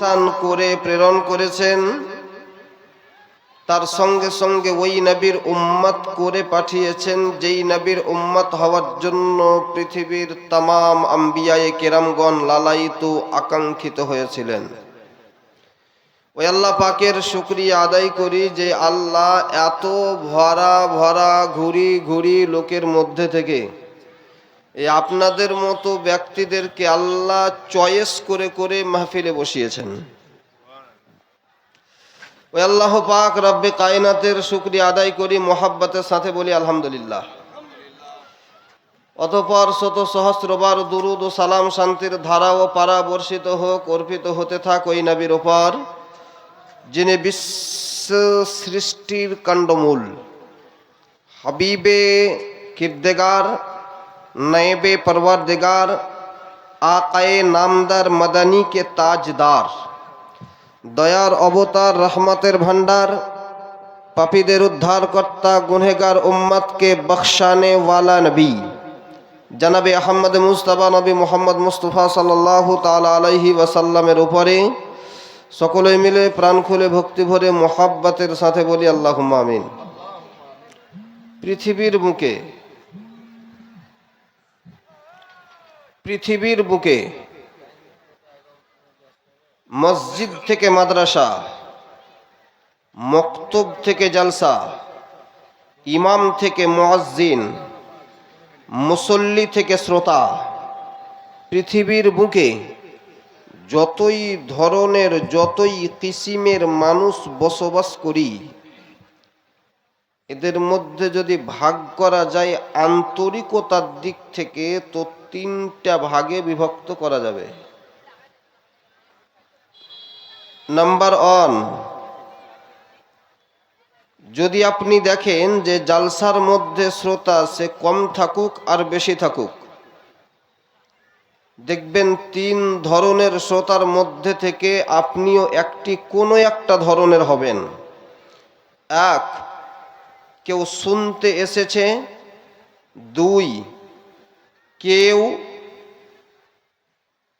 ইনসান করে প্রেরণ করেছেন, তার সঙ্গে সঙ্গে ওই নবীর উম্মত করে পাঠিয়েছেন, যেই নবীর উম্মত হওয়ার জন্য পৃথিবীর তাম আম্বিয়ায় কেরামগণ লালায়িত, আকাঙ্ক্ষিত হয়েছিলেন। ওই আল্লাহ পাকের শুক্রিয়া আদায় করি যে আল্লাহ এত ভরা ভরা ঘুরি ঘুরি লোকের মধ্যে থেকে এই আপনাদের মতো ব্যক্তিদেরকে আল্লাহ চয়েস করে করে মাহফিলে বসিয়েছেন। ওই আল্লাহ পাক রব্বে কায়নাতের শুক্রিয়া আদায় করি, মোহাব্বতের সাথে বলি, আলহামদুলিল্লাহ। অতপর শত সহস্রবার দুরুদ ও সালাম শান্তির ধারা ও পারা বর্ষিত হোক, অর্পিত হতে থাক ওই নবীর ওপর যিনি বিশ্ব সৃষ্টির কাণ্ডমূল, হাবিবে কিরদেগার নয়েবে পরওয়ারদিগার আকায়ে নামদার মদনী কে তাজদার দয়ার অবতার রহমতের ভান্ডার পাপীদের উদ্ধারকর্তা গুনহেগার উম্মতকে বখশানে ওয়ালা নবী জনাবে আহমদ মুস্তফা নবী মোহাম্মদ মুস্তফা সাল্লাহ তালা আলহি ওয়াসাল্লামের উপরে সকলে মিলে প্রাণ খুলে ভক্তি ভরে মোহাব্বতের সাথে বলি আল্লাহ আমিন। পৃথিবীর বুকে পৃথিবীর বুকে। মসজিদ থেকে মাদ্রাসা, মক্তব থেকে জালসা, ইমাম থেকে মুয়াজ্জিন, মুসল্লি থেকে শ্রোতা, পৃথিবীর বুকে যতই ধরনের, যতই কিসিমের মানুষ বসবাস করি, এদের মধ্যে যদি ভাগ করা যায় আন্তরিকতার দিক থেকে তো তিনটা ভাগে বিভক্ত করা যাবে। নাম্বার ওয়ান যদি আপনি দেখেন যে জালসার মধ্যে শ্রোতা, সে কম থাকুক আর বেশি থাকুক, দেখবেন তিন ধরনের শ্রোতার মধ্যে থেকে আপনিও একটি কোনো একটা ধরনের হবেন। এক, কেউ শুনতে এসেছে। দুই কেউ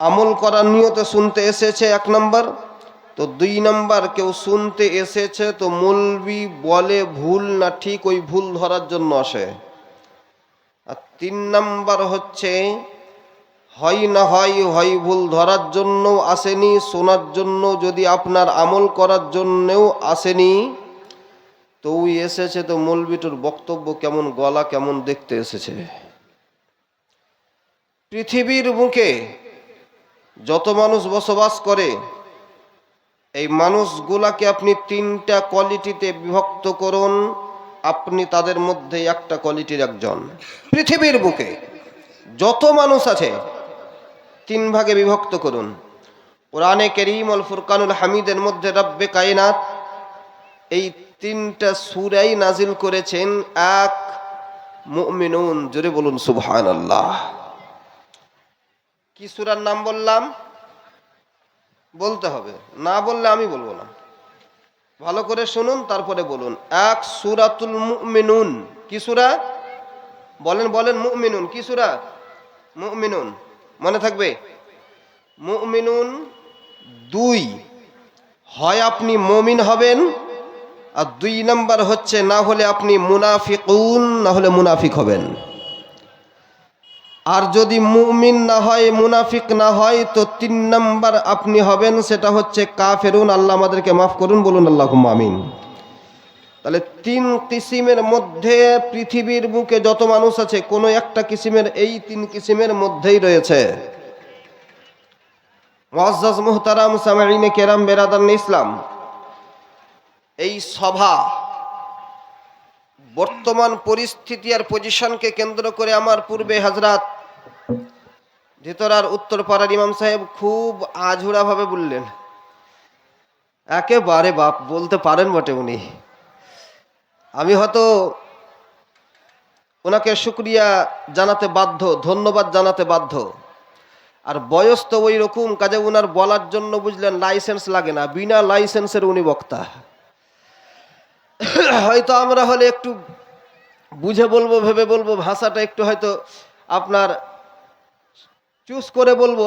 আমল করার নিয়তে শুনতে এসেছে এক নম্বর, তো দুই নম্বর কেউ শুনতে এসেছে তো মলবি বলে ভুল না ঠিক ওই ভুল ধরার জন্য আসে। আর তিন নম্বর হচ্ছে, হয় না হয় হয় ভুল ধরার জন্য আসেনি, শোনার জন্য যদি আপনার আমল করার জন্যও আসেনি, তো ওই এসেছে তো মলবিটুর বক্তব্য কেমন, গলা কেমন দেখতে এসেছে। পৃথিবীর বুকে যত মানুষ বসবাস করে, এই মানুষগুলাকে আপনি তিনটা কোয়ালিটিতে বিভক্ত করুন, আপনি তাদের মধ্যে একটা কোয়ালিটির একজন। পৃথিবীর বুকে যত মানুষ আছে, তিন ভাগে বিভক্ত করুন। কোরআনে করিম অল ফুরকানুল হামিদের মধ্যে রব্বে কায়নাত এই তিনটা সুরাই নাজিল করেছেন, এক মুমিনুন, জোরে বলুন সুবহান আল্লাহ কি সুরার নাম বললাম? বলতে হবে। না বললে আমি বলব না। ভালো করে শুনুন, তারপরে বলুন। এক সুরাতুল মুমিনুন। কি সুরা? বলেন বলেন, মুমিনুন। কি সুরা? মুমিনুন। মনে থাকবে? মুমিনুন দুই। হয় আপনি মমিন হবেন, আর দুই নাম্বার হচ্ছে, না হলে আপনি মুনাফিকুন, না হলে মুনাফিক হবেন। আর যদি মুমিন না হয়, মুনাফিক না হয়, তো তিন নাম্বার আপনি হবেন, সেটা হচ্ছে কাফেরুন। আল্লাহ আমাদেরকে মাফ করুন, বলুন আল্লাহ আমিন। তাহলে তিন কিসিমের মধ্যে পৃথিবীর বুকে যত মানুষ আছে, কোনো একটা কিসিমের, এই তিন কিসিমের মধ্যেই রয়েছে। মহাজ মুহতারাম সামারিনে কেরাম বেরাদান ইসলাম। এই সভা বর্তমান পরিস্থিতি আর পজিশনকে কেন্দ্র করে আমার পূর্বে হাজরাত ভিতরার উত্তর পাড়ার ইমাম সাহেব খুব আঝুড়াভাবে বললেন, একেবারে বাপ, বলতে পারেন বটে উনি। আমি হয়তো ওনাকে শুক্রিয়া জানাতে বাধ্য, ধন্যবাদ জানাতে বাধ্য। আর বয়স তো ওই রকম, কাজে ওনার বলার জন্য বুঝলেন লাইসেন্স লাগে না, বিনা লাইসেন্সের উনি বক্তা। হয়তো আমরা হলে একটু বুঝে বলব, ভেবে বলব, ভাষাটা একটু হয়তো আপনার চুজ করে বলব।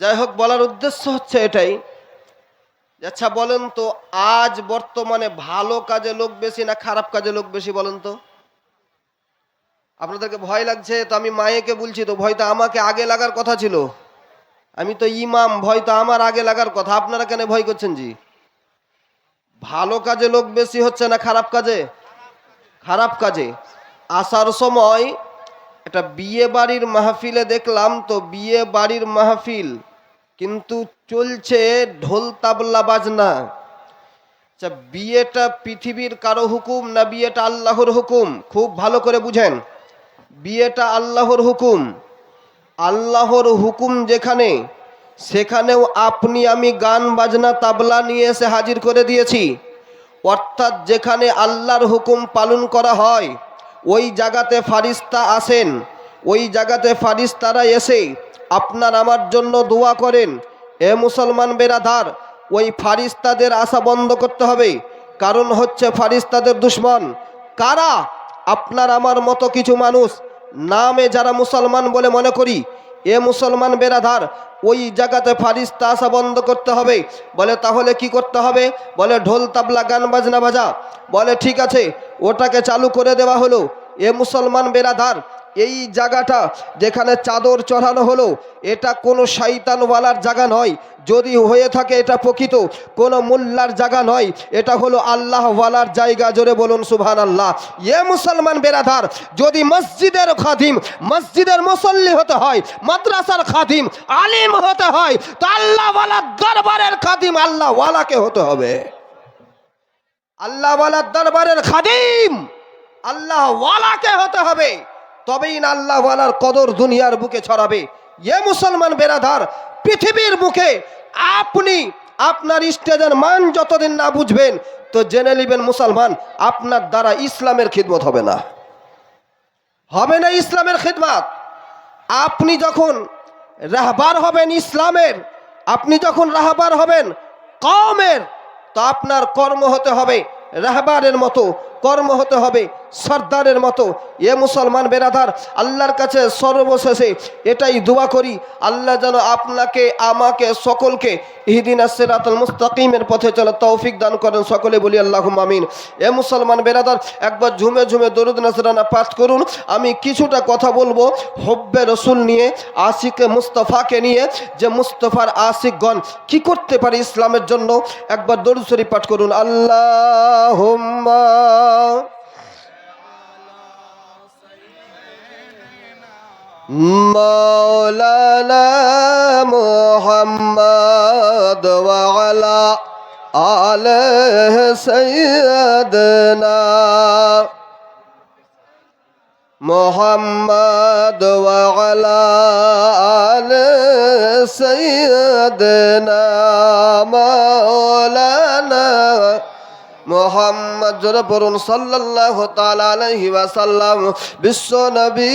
যাই হোক বলার উদ্দেশ্য হচ্ছে এটাই। আচ্ছা বলেন তো, আজ বর্তমানে ভালো কাজে লোক বেশি না খারাপ কাজে লোক বেশি বলেন তো? আপনাদেরকে ভয় লাগছে, তো আমি মায়েকে বলছি তো, ভয় তো আমাকে আগে লাগার কথা ছিল। আমি তো ইমাম, ভয় তো আমার আগে লাগার কথা। আপনারা কেন ভয় করছেন জি? ভালো কাজে লোক বেশি হচ্ছে না খারাপ কাজে? খারাপ কাজে। আসার সময় একটা বিয়ে বাড়ির মাহফিলে দেখলাম তো বিয়ে বাড়ির মাহফিল, কিন্তু চলছে ঢোল তাবলা বাজনা। আচ্ছা বিয়েটা পৃথিবীর কারও হুকুম না বিয়েটা আল্লাহর হুকুম? খুব ভালো করে বুঝেন। বিয়েটা আল্লাহর হুকুম। আল্লাহর হুকুম যেখানে, সেখানেও আপনি আমি গান, বাজনা, তাবলা নিয়ে এসে হাজির করে দিয়েছি। অর্থাৎ যেখানে আল্লাহর হুকুম পালন করা হয় ওই জায়গাতে ফারিস্তা আসেন, ওই জায়গাতে ফারিস্তারা এসে আপনার আমার জন্য দোয়া করেন। এ মুসলমান বেরাধার ওই ফারিস্তাদের আশা বন্ধ করতে হবে। কারণ হচ্ছে ফারিস্তাদের দুশ্মন। কারা? আপনার আমার মতো কিছু মানুষ। নামে যারা মুসলমান বলে মনে করি এ মুসলমান বেরাধার ওই জায়গাতে ফারিস্তা আসা বন্ধ করতে হবে। বলে, তাহলে কি করতে হবে? বলে, ঢোল, তাবলা, গান, বাজনা বাজা। বলে, ঠিক আছে, ওটাকে চালু করে দেওয়া হলো। এ মুসলমান বেরাধার এই জায়গাটা যেখানে চাদর চড়ানো হলো, এটা কোনো শৈতানওয়ালার জায়গা নয়। যদি হয়ে থাকে এটা প্রকৃত, কোনো মোল্লার জায়গা নয়। এটা হলো আল্লাহওয়ালার জায়গা, জোরে বলুন সুবহান আল্লাহ এ মুসলমান বেরাধার যদি মসজিদের খাদিম, মসজিদের মুসল্লি হতে হয়, মাদ্রাসার খাদিম, আলিম হতে হয়, তো আল্লাহওয়ালার দরবারের খাদিম আল্লাহওয়ালাকে হতে হবে। আল্লাহওয়ালার দরবারের খাদিম আল্লাহওয়ালাকে হতে হবে। তবেই না আল্লাহওয়ালার কদর দুনিয়ার বুকে ছড়াবে। এ মুসলমান বেরাধার পৃথিবীর মুখে আপনি আপনার স্টেজের মান যতদিন না বুঝবেন, তো জেনে নেবেন মুসলমান, আপনার দ্বারা ইসলামের খিদমত হবে না। হবে না ইসলামের খিদমত। আপনি যখন রাহবার হবেন ইসলামের, আপনি যখন রাহবার হবেন কমের তো আপনার কর্ম হতে হবে রাহবারের মতো, কর্ম হতে হবে সর্দারের মতো। এ মুসলমান বেরাধার আল্লাহর কাছে সর্বশেষে এটাই দোয়া করি। আল্লাহ যেন আপনাকে, আমাকে, সকলকে ইহদিন আসেরাতুল মুস্তাকিমের পথে চলে তৌফিক দান করেন। সকলে বলি আল্লাহ আমিন। এ মুসলমান বেরাদার, একবার ঝুমে ঝুমে দরুদ নাসরানা পাঠ করুন। আমি কিছুটা কথা বলব হব্বে রসুল নিয়ে, আশিকে মুস্তফাকে নিয়ে, যে মুস্তফার আশিকগণ কি করতে পারে ইসলামের জন্য। একবার দরুদ শরীফ পাঠ করুন। আল্লাহ مولانا محمد وعلى آله سيدنا محمد وعلى آل سيدنا مولانا সাল্লাল্লাহু তাআলা আলাইহি বিশ্ব নবী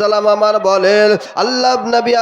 সালাম আমার বলেন, আল্লাহ নবী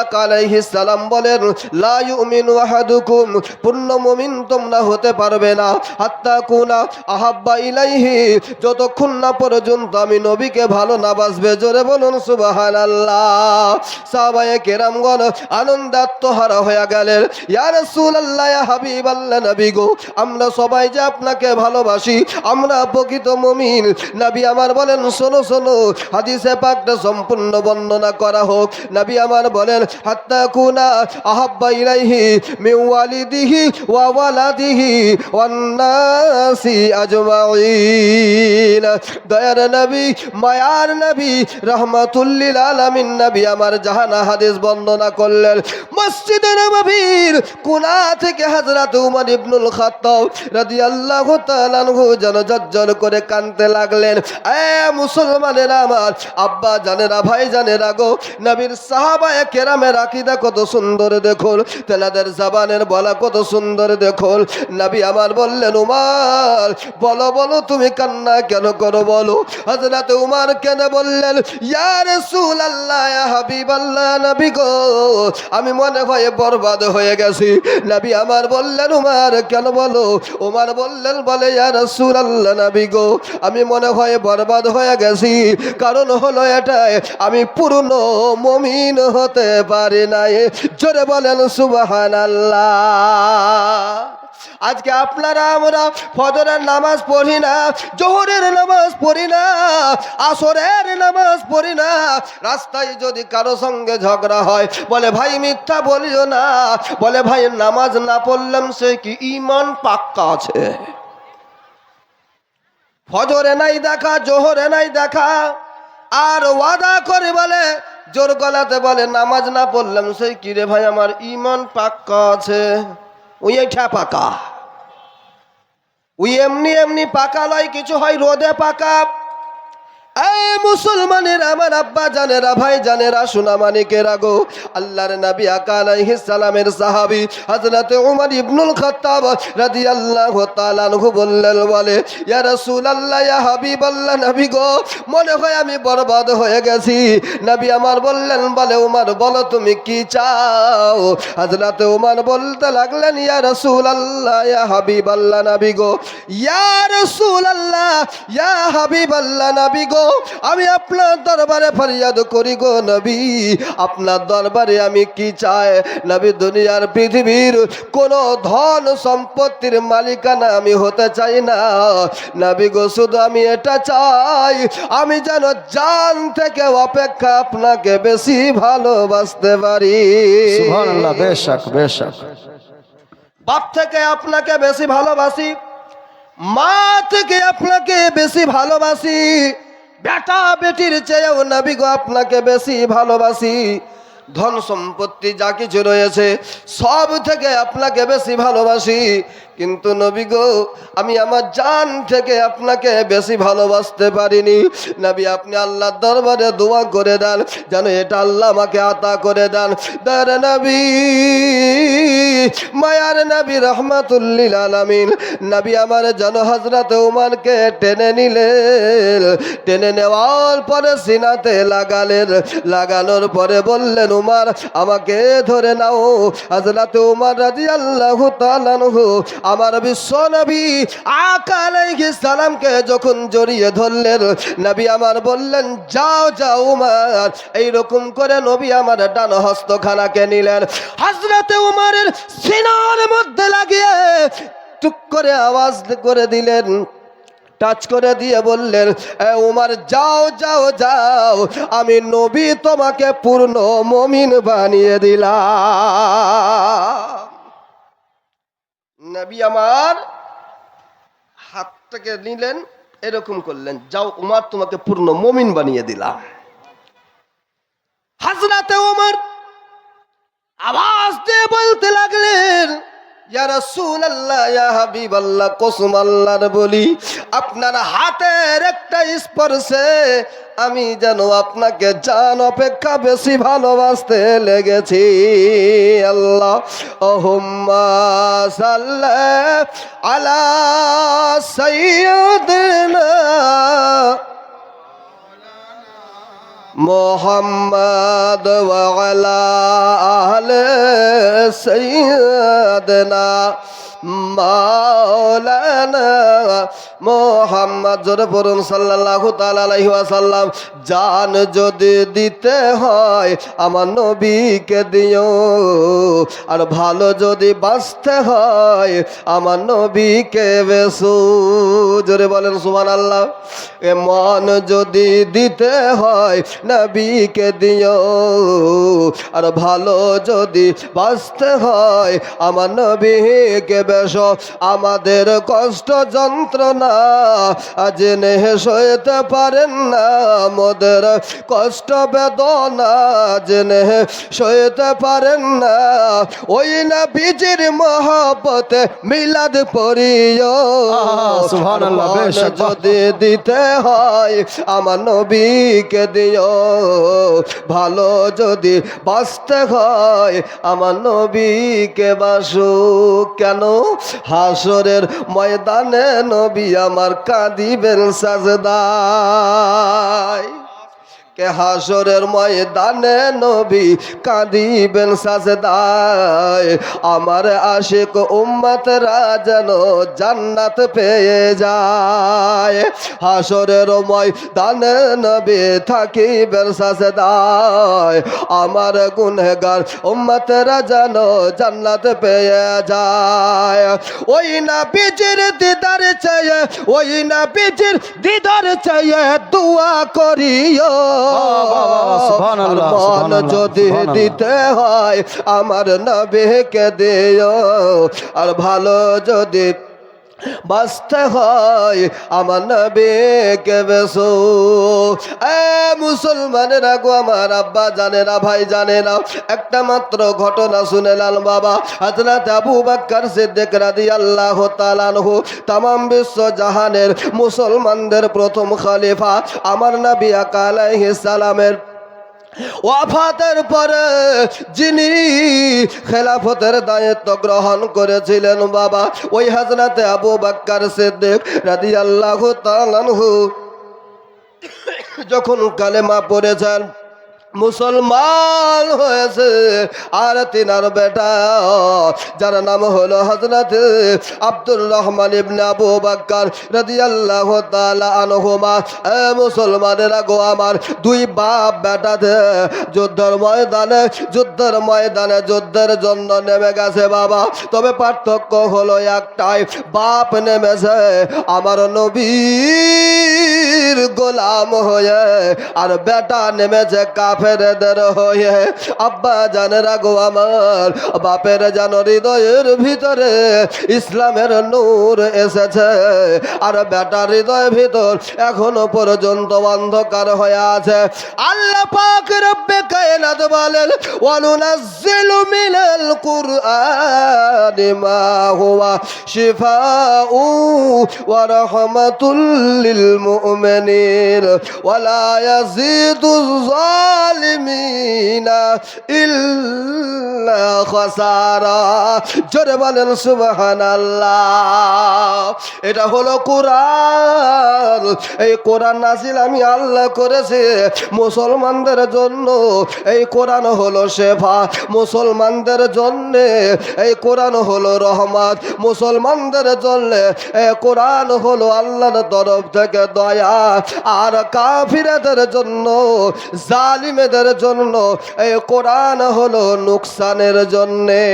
সালাম বলেন, লা ইউমিনু আহাদুকুম, পূর্ণ মুমিন তোমরা হতে পারবে না। হাত্তা কুনা আহাব্বা ইলাইহি, যতক্ষণ না পর্যন্ত আমি নবীকে ভালো না বাসবে, জোরে বলুন সুবহানাল্লাহ। সাহাবায়ে কেরামগণ আনন্দাত্মহারা হয়ে গেলেন, ইয়া রাসূলুল্লাহ, ইয়া হাবিবাল্লাহ নবী গো, আমরা সবাই যে আপনাকে ভালোবাসি, আমরা প্রকৃত মমিন। নবী আমার বলেন, শোনো শোনো, হাদিসে পাকটা সম্পূর্ণ বর্ণনা করা হোক। নবী আমার বলেন, হাত্তা কুনা আহাব্বা ইলাইহি মিন ওয়ালিদিহি ওয়া ওয়ালাদিহি ওয়ান নাসি আজমাইন দয়ার নবী, মায়ার নবী রহমাতুল্লিল আলামিন নবী আমার জাহানা হাদিস বর্ণনা করলেন। মসজিদে নববীর কোনা থেকে হযরত উমর ইবনুল খাত্তাব তাআলা আনহু যেন জজ্জল করে কানতে লাগলেন। এ আমার, আব্বা জানেরা, ভাই জানেরা গো, নবীর সাহাবায়ে কেরামের আকীদা কত সুন্দর দেখুন তেনাদের জাবানের বলা কত সুন্দর দেখুন। নবী আমার বললেন, উমার, বলো বলো, তুমি কান্না কেন করো বলো? হযরত উমার কেন বললেন, ইয়া রাসূলুল্লাহ, ইয়া হাবিবাল্লাহ, নবী গো, আমি মনে হয় বরবাদ হয়ে গেছি। নবী আমার বললেন, উমার, কেন বলো? উমার বললেন, বলে রসুল আল্লাহ নাবি গো, আমি মনে হয় বরবাদ হয়ে গেছি। কারণ হলো এটাই, আমি পুরনো মমিন হতে পারি নাই। জোরে বলেন সুবাহান আল্লাহ আজকে আপনারা আমরা ফজরের নামাজ পড়ি না, জোহরের নামাজ পড়ি না, আসরের নামাজ পড়ি না, রাস্তায় যদি কারও সঙ্গে ঝগড়া হয়, বলে ভাই মিথ্যা বলিও না, বলে ভাই নামাজ না পড়লাম সে কি ইমান পাক্কা আছে? ফজরে নাই দেখা, জোহরে নাই দেখা, আর ওয়াদা করে বলে, জোর গলাতে বলে, নামাজ না পড়লাম সেই কিরে ভাই, আমার ইমান পাক্কা আছে? ওই পাকা। উই এমনি এমনি পাকা লয় কিছু হয় রোদে পাকা। মুসলমানের, আমার আব্বা জানেরা, ভাই জানেরা, সোনা মানিকেরা গো। আল্লাহর নবী আকালাইহিস সালামের সাহাবী হযরত উমর ইবনুল খাত্তাব রাদিয়াল্লাহু তাআলা আনহু বললেন, বলে, ইয়া রাসূলুল্লাহ, ইয়া হাবিবাল্লাহ নবী গো, মনে হয় আমি বরবাদ হয়ে গেছি। নবী আমার বললেন, বলে, উমর, বলো তুমি কি চাও? হযরত উমর বলতে লাগলেন, ইয়া রাসূলুল্লাহ, ইয়া হাবিবাল্লাহ নবী গো। ইয়া রাসূলুল্লাহ, ইয়া হাবিবাল্লাহ নবী গো। আমি আপনার দরবারে ফরিয়াদ করি গো নবী। আপনার দরবারে আমি কি চাই? নবী দুনিয়ার পৃথিবীর কোন ধন সম্পত্তির মালিকানা আমি হতে চাই না। নবী গো শুধু আমি এটা চাই আমি যেন জান থেকে অপেক্ষা আপনাকে বেশি ভালোবাসতে পারি। বেশক বেশক বাপ থেকে আপনাকে বেশি ভালোবাসি মা থেকে আপনাকে বেশি ভালোবাসি। বেটা বেটির চেয়েও নবী গো, আপনাকে বেশি ভালোবাসি। ধন সম্পত্তি যা কিছু রয়েছে, সব থেকে আপনাকে বেশি ভালোবাসি। কিন্তু নবী গো, আমি আমার জান থেকে আপনাকে বেশি ভালোবাসতে পারিনি। নবী, আপনি আল্লাহর দরবারে দোয়া করে দেন, যেন এটা আল্লাহ আমাকে আতা করে দেন। দার নবী, মায়ার নবী, রহমাতুল্লিল আলামিন। নবী আমার জন হজরত উমারকে টেনে নিলেন, টেনে নেওয়ার পরে সিনাতে লাগালেন, লাগানোর পরে বললেন উমার আমাকে ধরে নাও। হজরত উমার রাজি আল্লাহ তালানহু আমার বিশ্ব নবী আকালাইহিস সালামকে যখন জড়িয়ে ধরলেন, নবী আমার বললেন, যাও যাও উমার। এইরকম করে নবী আমার ডান হস্তখানাকে নিলেন। হজরতে উমারের সিনার মধ্যে লাগিয়ে টুক করে আওয়াজ করে দিলেন, টাচ করে দিয়ে বললেন, "এ উমার, যাও যাও যাও, আমি নবী তোমাকে পূর্ণ মমিন বানিয়ে দিলাম। নবী আমার হাতটাকে নিলেন, এরকম করলেন, যাও উমার, তোমাকে পূর্ণ মমিন বানিয়ে দিলাম। হাজরাতে ওমর আওয়াজ দিয়ে বলতে লাগলেন বলি, আপনার হাতের একটা স্পর্শে আমি যেন আপনাকে জান অপেক্ষা বেশি ভালোবাসতে লেগেছি। আল্লাহ সাল্লাহ আলা সাইয়্যিদিনা মোহাম্মদ ওয়ালা আহলে সৈয়দনা মাওলানা মোহাম্মদ জোরে পড়ুন আলাইহি ওয়াসাল্লাম, জান যদি দিতে হয় আমার নবীকে দিও। আর ভালো যদি বাঁচতে হয় আমার নবীকে বেসু। জোরে বলেন, সুবহানাল্লাহ। এ মন যদি দিতে হয় নবীকে দিও। আর ভালো যদি বাঁচতে হয় আমার নবীকে বেশ আমাদের কষ্ট যন্ত্রণা আজ নেহে সইতে পারেন না মোদের কষ্ট বেদনা। জেনে সইতে পারেন না। ওই না বীজের মহাপতে মিলাদ পড়িও। মন যদি দিতে হয় আমার নবীকে দিও। ভালো যদি বাঁচতে হয় আমার নবীকে বাসু কেন হাসরের ময়দানে নবী আমার কাঁদিবেন সাজদায়। কে হাসরের ময়দানে নবী কাঁদিবেন সাজদায়। আমার আশিক উম্মতরা যেন জান্নাত পেয়ে যায়। হাসরের ময়দানে নবী থাকিবেন সাজদায়। আমার গুনহগার উম্মতরা যেন জান্নাত পেয়ে যায়। ওই না পিচির দিদার চাইয়ে ওই না পিচির দিদার চাইয়ে দোয়া করিও। মন যদি দিতে হয় আমার নবীকে দিও। আর ভালো যদি বাঁচতে হয় আমার নবীকে বেসো এ মুসলমানেরা গো, আমার আব্বা জানে না ভাই জানে না একটা মাত্র ঘটনা শুনে লাল বাবা, হযরত আবু বকর সিদ্দিক রাদিয়াল্লাহু তাআলা আনহু তাম বিশ্ব জাহানের মুসলমানদের প্রথম খলিফা আমার নবী আলাইহিস সালামের ওয়াফাতের পরে যিনি খেলাফতের দায়িত্ব গ্রহণ করেছিলেন বাবা, ওই হাজরাতে আবু বাক্কার সিদ্দিক রাদি আল্লাহ তালানহু যখন কালেমা পড়েছেন মুসলমান হয়েছে। আর তিনার বেটা, যার নাম হলো হজরত আব্দুর রহমান ইবনে আবু বাক্কার রাদিয়াল্লাহু তাআলা আনহুমা। এ মুসলমানেরা গো আমার দুই বাপ বেটাতে যুদ্ধের ময়দানে যুদ্ধের ময়দানে যুদ্ধের জন্য নেমে গেছে বাবা। তবে পার্থক্য হলো একটাই, বাপ নেমেছে আমার নবীর গোলাম হয়ে, আর বেটা নেমেছে কাফেরদের হয়ে। আব্বা জানে, রাগো আমার, বাপের যেন হৃদয়ের ভিতরে ইসলামের নূর এসেছে। আর বেটার হৃদয়ের ভিতর এখনও পর্যন্ত অন্ধকার হয়ে আছে। আল্লাহ পাক রব্বে কায়নাত বলেন, ওয়ানুনাজ্জিলু মিনাল কুরআনি মা হুয়া শিফাউ ওয়া রাহমাতুল লিল মুমিনিন। লা ইয়াজিদু যালিমিনা ইল্লা খাসারা জোরে বলেন সুবহানাল্লাহ এটা হলো কোরআন। এই কোরআন নাজিল আমি আল্লাহ করেছি মুসলমানদের জন্য। এই কোরআন হলো শেফা। মুসলমানদের জন্য এই কোরআন হলো রহমত। মুসলমানদের জন্য এই কোরআন হলো আল্লাহর তরফ থেকে দয়া। আর কাফিরাদের জন্য, জালিমেদের জন্য, এই কোরআন হলো নুকসানের জন্যে।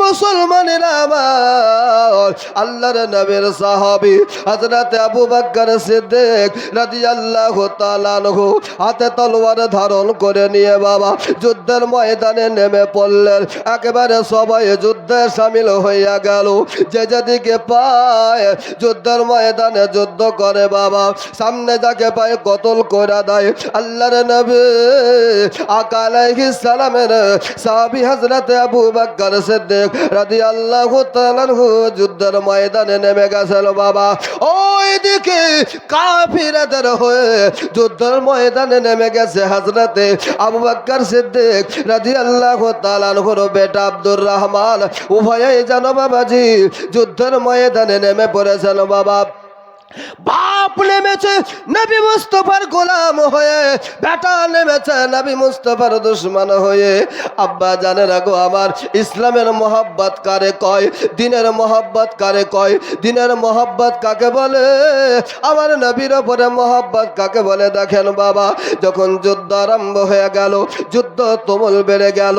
মুসলমানের আমার, আল্লাহর নবীর সাহাবী হযরত আবু বকর সিদ্দিক রাদিয়াল্লাহু তাআলা আনহু হাতে তলোয়ার ধারণ করে নিয়ে বাবা যুদ্ধের ময়দানে নেমে পড়লেন। একেবারে সবাই যুদ্ধে সামিল হইয়া গেল। যে যেদিকে পায় যুদ্ধের ময়দানে যুদ্ধ করে বাবা। সামনে যাকে পায় কতল করে দেয়। আল্লাহর নবী আকা আলাইহিস সালামের সাহাবী হযরত আবু বকর সিদ্দিক রাদিয়াল্লাহু তাআলা আনহু যুদ্ধের ময়দানে নেমে গেছিল বাবা। ওই দিকে কাফিরদের হয়ে যুদ্ধের ময়দানে নেমে গেছে হযরতে আবু বকর সিদ্দিক রাদিয়াল্লাহু তাআলা আনহুর বেটা আব্দুর রহমান। উভয়েই জানো বাবাজি যুদ্ধের ময়দানে নেমে পড়েছেন, বাবা। বাপ নেমেছে নবী মুস্তফার গোলাম হয়ে, বেটা নেমেছে নবী মুস্তফার দুশ্মন হয়ে। আব্বা জানে রাখো আমার ইসলামের মোহাব্বত কারে কয়, দিনের মোহাব্বত কারে কয়, দিনের মোহাব্বত কাকে বলে? আমার নবীর ওপরে মোহাব্বত কাকে বলে দেখেন বাবা? যখন যুদ্ধ আরম্ভ হয়ে গেল, যুদ্ধ তুমুল বেড়ে গেল,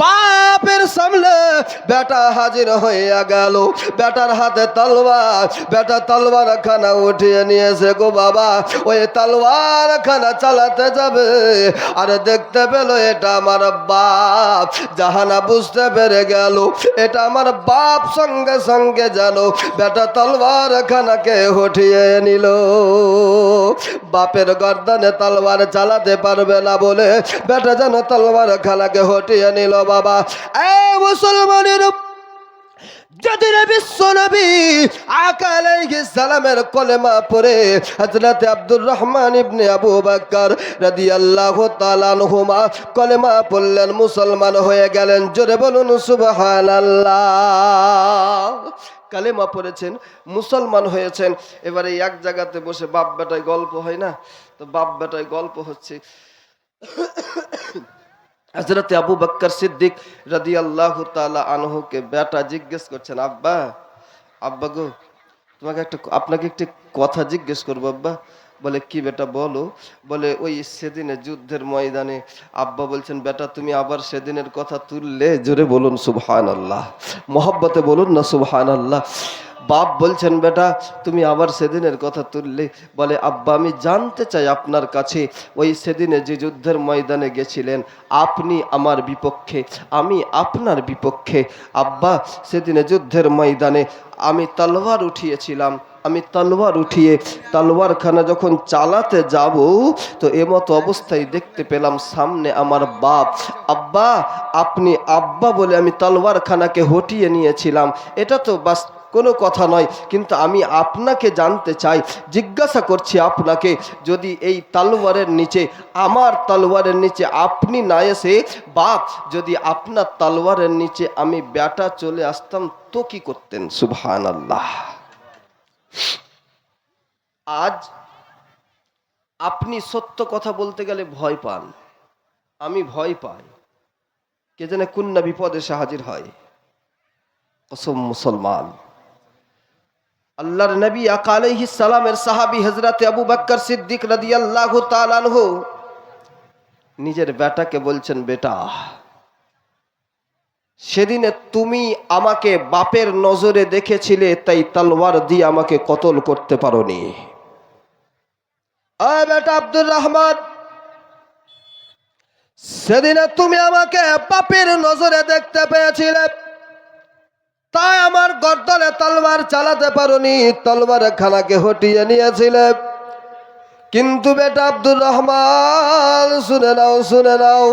বাপের সামনে বেটা হাজির হইয়া গেল। বেটার হাতে তলবার বেটা তলবার খানা উঠিয়ে নিয়েছে গো বাবা। ওই তলবার খানা চালাতে যাবে। আর দেখতে পেল এটা আমার বাপ। জাহানা বুঝতে পেরে গেল, এটা আমার বাপ সঙ্গে সঙ্গে জানো বেটা তলবার খানাকে উঠিয়ে নিল। বাপের গর্দনে তলবার চালাতে পারবে না বলে বেটা যেন তলবার খানাকে হটিয়ে নিল বাবা। এ মুসলমানের যদি বিশ্ব নবী আকালাইহিস সালামের কলেমা পড়ে, হযরত আব্দুর রহমান ইবনে আবু বকর রাদিয়াল্লাহু তাআলা আনহুমা কলেমা পড়লেন, মুসলমান হয়ে গেলেন। জোরে বলুন, সুবহানাল্লাহ। কালেমা পড়েছেন, মুসলমান হয়েছেন। এবারে এক জায়গাতে বসে বাপ বেটায় গল্প হয় না? তো বাপ বেটায় গল্প হচ্ছে হজরত আবু বক্কর সিদ্দিক রাদি আল্লাহ তালা আনহুকে বেটা জিজ্ঞেস করছেন, আব্বা আব্বা গো, তোমাকে একটা, আপনাকে একটি কথা জিজ্ঞেস করব, আব্বা। বলে, কি বেটা, বলো। বলে, ওই সেদিনে যুদ্ধের ময়দানে আব্বা বলছেন, বেটা, তুমি আবার সেদিনের কথা তুললে, জোরে বলুন সুবহান আল্লাহ মোহব্বতে বলুন না সুবহান আল্লাহ বাপ বলছেন, বেটা, তুমি আবার সেদিনের কথা তুললে। বলে, আব্বা, আমি জানতে চাই আপনার কাছে, ওই সেদিনে যে যুদ্ধের ময়দানে গেছিলেন, আপনি আমার বিপক্ষে, আমি আপনার বিপক্ষে। আব্বা, সেদিনে যুদ্ধের ময়দানে আমি তলোয়ার উঠিয়েছিলাম, আমি তলোয়ার উঠিয়ে তলোয়ারখানা যখন চালাতে যাব, তো এমতো অবস্থায় দেখতে পেলাম সামনে আমার বাপ। আব্বা, আপনি আব্বা বলে আমি তলোয়ারখানাকে হটিয়ে নিয়েছিলাম। এটা তো বাস কোনো কথা নয়, কিন্তু আমি আপনাকে জানতে চাই, জিজ্ঞাসা করছি আপনাকে, যদি এই তালোয়ারের নিচে, আমার তালোয়ারের নিচে আপনি না এসে বাপ যদি আপনার তালোয়ারের নিচে আমি ব্যাটা চলে আসতাম, তো কি করতেন? সুবহান আল্লাহ আজ আপনি সত্য কথা বলতে গেলে ভয় পান। আমি ভয় পাই। কে জানে কোন না বিপদে এসে হাজির হয়। কসম মুসলমান। আল্লাহর নবী আকালহি সালামের সাহাবি হজরত আবু বক্কর সিদ্দিক রাদিয়াল্লাহু তাআলা আনহু নিজের বেটাকে বলছেন, বেটা, সেদিনে তুমি আমাকে বাপের নজরে দেখেছিলে, তাই তলোয়ার দিয়ে আমাকে কতল করতে পারোনি। আয় বেটা আব্দুর রহমান, সেদিনে তুমি আমাকে বাপের নজরে দেখতে পেয়েছিলে, তাই আমার গর্দনে তলবার চালাতে পারোনি, তলবার খানাকে হটিয়ে নিয়েছিলে। কিন্তু বেটা আব্দুর রহমান, শুনে নাও শুনে নাও,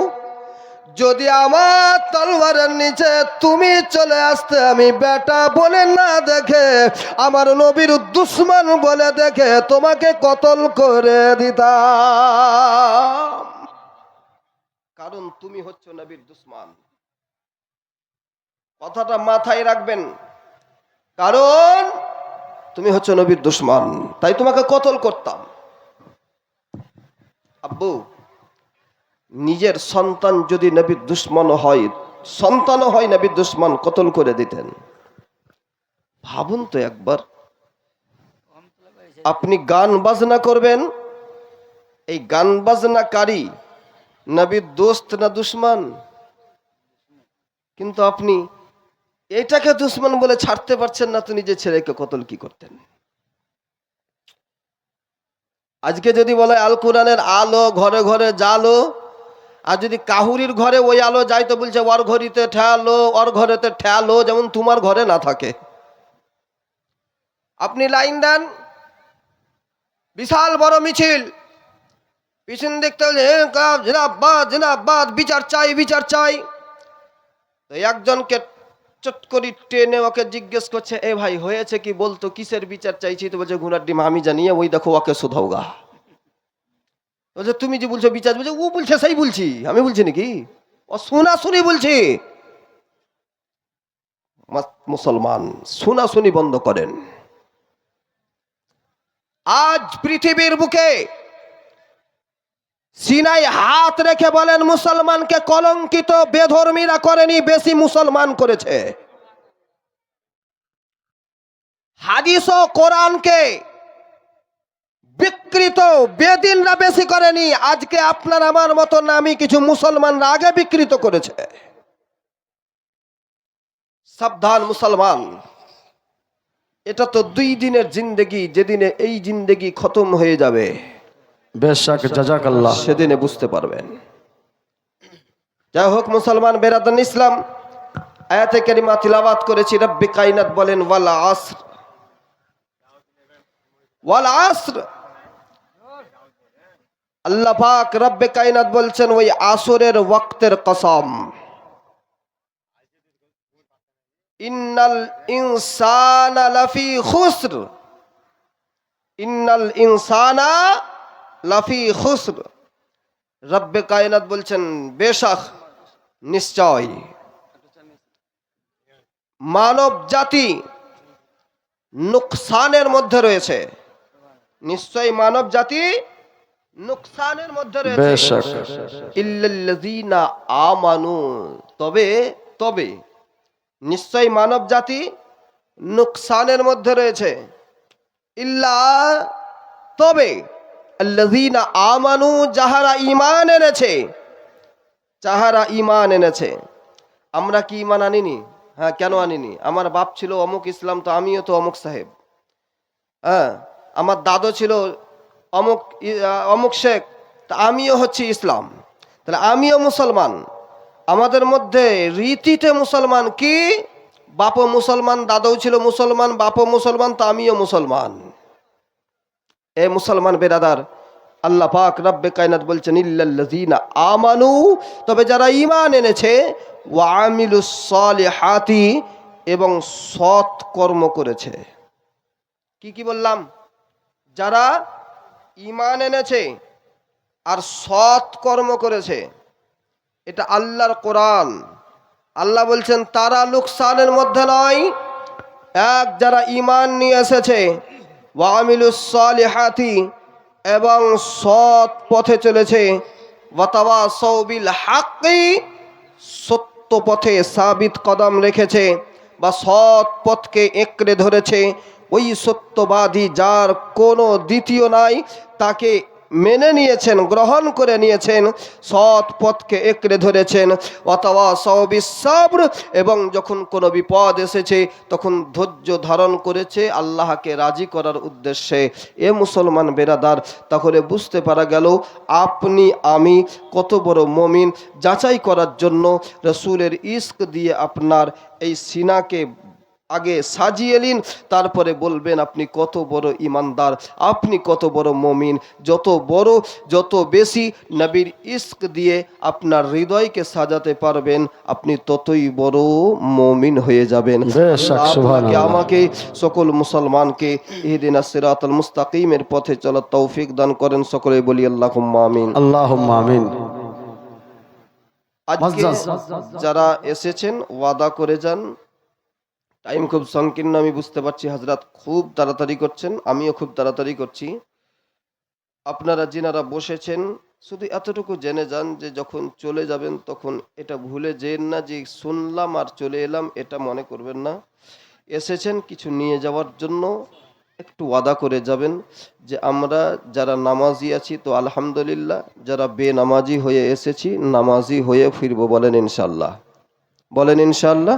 যদি আমার তলবারের নিচে তুমি চলে আসতে, আমি বেটা বলে না দেখে, আমার নবীর দুশ্মন বলে দেখে তোমাকে কতল করে দিতাম। কারণ তুমি হচ্ছে নবীর দুশ্মন। কথাটা মাথায় রাখবেন। কারণ তুমি হচ্ছে নবীর দুশ্মন, তাই তোমাকে কতল করতাম। আব্বু, নিজের সন্তান যদি নবীর দুশ্মন হয়, সন্তানও হয় নবীর দুশ্মন, কতল করে দিতেন? ভাবুন তো একবার। আপনি গান বাজনা করবেন, এই গান বাজনাকারী নবীর দোস্ত না দুশ্মন? কিন্তু আপনি এটাকে দুশ্মন বলে ছাড়তে পারছেন না, তো নিজের ছেলেকে কতল কি করতেন? আজকে যদি বলে, আল কোরআনের আলো ঘরে ঘরে জালো আর যদি কাহুরির ঘরে ওই আলো যায়, তো বলছে, ওর ঘড়িতে ঠেলো, ওর ঘরেতে ঠেলো, যেমন তোমার ঘরে না থাকে। আপনি লাইন দেন। বিশাল বড় মিছিল। পিছন দেখতে হলে জিনাবাদ জিনাবাদ বিচার চাই বিচার চাই। তো একজনকে চট করি টেনে ওকে জিজ্ঞেস করছে, এ ভাই, হয়েছে কি? বলতো, কিসের বিচার চাইছি? তো বলছে ঘোড়ার ডিম আমি জানিয়ে ওই দেখো ওকে শোধাওগা। বলছে, তুমি যে বলছো বিচার, বলছে, ও বলছে, সেই বলছি। আমি বলছি নাকি? ও শোনা শুনি বলছি মুসলমান শোনা শুনি বন্ধ করেন। আজ পৃথিবীর বুকে সিনাই হাত রেখে বলেন, মুসলমানকে কলঙ্কিত বেধর্মীরা করেনি, বেশি মুসলমান করেছে। হাদিস ও কোরআনকে বিকৃত, বেদিনরা বেশি করেনি। আজকে আপনার আমার মতো নামি কিছু মুসলমানরা আগে বিকৃত করেছে। সাবধান মুসলমান। এটা তো দুই দিনের জিন্দেগি, যেদিনে এই জিন্দেগি খতম হয়ে যাবে। বেশাক জাজাকাল্লাহ। সেদিনে বুঝতে পারবেন। যাই হোক, মুসলমান বেরাদান ইসলাম, আয়াতে কারিমা তিলাবাত করেছি, রব্বি কাইনাত বলেন, ওয়াল আসর। ওয়াল আসর। আল্লাহ পাক রব্বে কাইনাত বলছেন, ওই আসরের ওয়াক্তের কসম। ইন্নাল ইনসানা লাফি খুসর। ইন্নাল ইনসানা লাফি খুসর রব্বে কায়নাত বলছেন বেশাক নিশ্চয়। মানব জাতি নুকসানের মধ্যে রয়েছে। নিশ্চয়ই মানব জাতি নুকসানের মধ্যে রয়েছে। আমানু। তবে তবে নিশ্চয়ই মানব জাতি নুকসানের মধ্যে রয়েছে। ইল্লা তবে আল্লাযীনা আমানু, যাহারা ঈমান এনেছে। যাহারা ঈমান এনেছে। আমরা কি ঈমান আনিনি? হ্যাঁ কেন আনিনি? আমার বাপ ছিল অমুক ইসলাম, তো আমিও তো অমুক সাহেব। হ্যাঁ আমার দাদু ছিল অমুক অমুক শেখ, তা আমিও হচ্ছি ইসলাম। তাহলে আমিও মুসলমান। আমাদের মধ্যে রীতিতে মুসলমান কি? বাপও মুসলমান, দাদাও ছিল মুসলমান, বাপও মুসলমান, তো আমিও মুসলমান। এ মুসলমান বেরাদার আল্লাহ পাক রব্বে কায়নাত বলছেন, ইল্লাল্লাযীনা আমানু। তবে যারা ঈমান এনেছে ওয়া আমিলুস সালিহাতি এবং সৎ কর্ম করেছে। কি কি বললাম? যারা ঈমান এনেছে আর সৎ কর্ম করেছে, এটা আল্লাহর কোরআন। আল্লাহ বলছেন, তারা লোকসানের মধ্যে নয়, এক যারা ঈমান নিয়ে এসেছে ওয়ামিলুস সালিহাতি, এবং সৎ পথে চলেছে। ওয়াতাওয়া সৌবিল হাকি সত্য পথে সাবিত কদম রেখেছে বা সৎ পথকে একড়ে ধরেছে। ওই সত্যবাদী যার কোনো দ্বিতীয় নাই, তাকে মেনে নিয়েছেন, গ্রহণ করে নিয়েছেন, সৎ পথকে একড়ে ধরেছেন। অথবা সবিসাব্র এবং যখন কোনো বিপদ এসেছে, তখন ধৈর্য ধারণ করেছে আল্লাহকে রাজি করার উদ্দেশ্যে। এ মুসলমান বেরাদার, তাহলে বুঝতে পারা গেল, আপনি, আমি কত বড় মমিন, যাচাই করার জন্য রসুলের ইস্ক দিয়ে আপনার এই সিনাকে আগে সাজিয়ে নিন তারপরে বলবেন আপনি কত বড় ইমানদার আপনি কত বড় মমিন। যত বড় যত বেশি নবীর ইস্ক দিয়ে আপনার হৃদয়কে সাজাতে পারবেন আপনি ততই বড় মমিন হয়ে যাবেন। আপনাকে আমাকে সকল মুসলমানকে ইহদিন সিরাতাল মুস্তাকিমের পথে চলার তৌফিক দান করেন সকলে বলি আল্লাহ আমিন। আল্লাহ আমিন। আজকে যারা এসেছেন ওয়াদা করে যান টাইম খুব সংকীর্ণ, আমি বুঝতে পারছি হাজরাত খুব তাড়াতাড়ি করছেন, আমিও খুব তাড়াতাড়ি করছি। আপনারা যিনারা বসেছেন, শুধু এতটুকু জেনে যান যে যখন চলে যাবেন তখন এটা ভুলে যেন না যে শুনলাম আর চলে এলাম, এটা মনে করবেন না। এসেছেন কিছু নিয়ে যাওয়ার জন্য, একটু ওয়াদা করে যাবেন যে আমরা যারা নামাজি আছি, তো আলহামদুলিল্লাহ, যারা বেনামাজি হয়ে এসেছি, নামাজি হয়ে ফিরবো বলেন ইনশাল্লাহ বলেন ইনশাল্লাহ